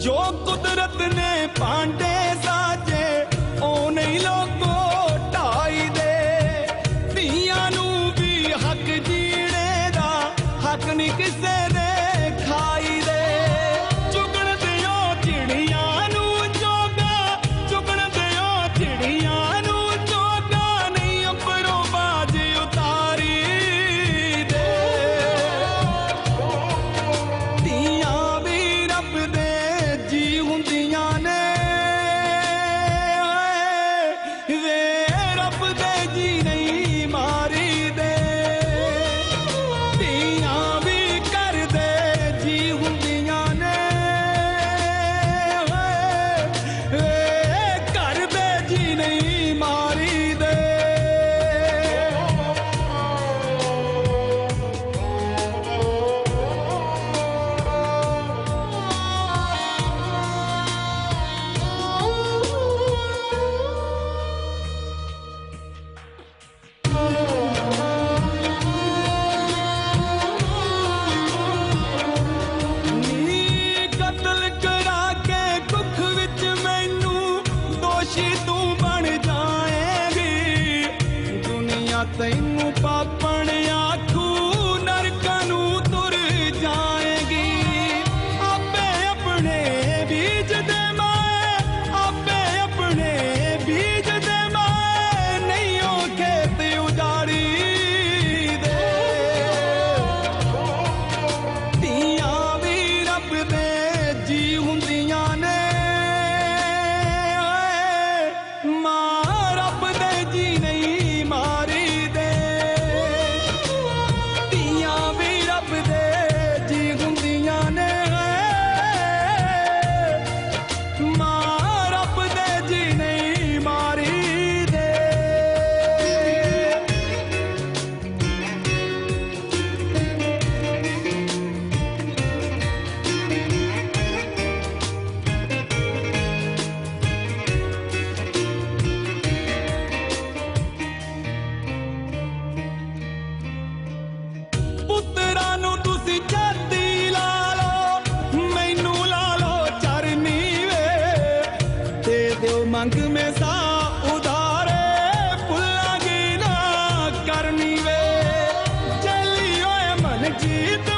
जो कुदरत ने पांडे thing. ਦਿਓ ਮੰਗ ਮੈਂ ਸਾ ਉਧਾਰੇ ਭੁੱਲਾਂਗੀ ਨਾ ਕਰਨੀ ਵੇ। ਜਲੀ ਓਏ ਮਨ ਜੀਤ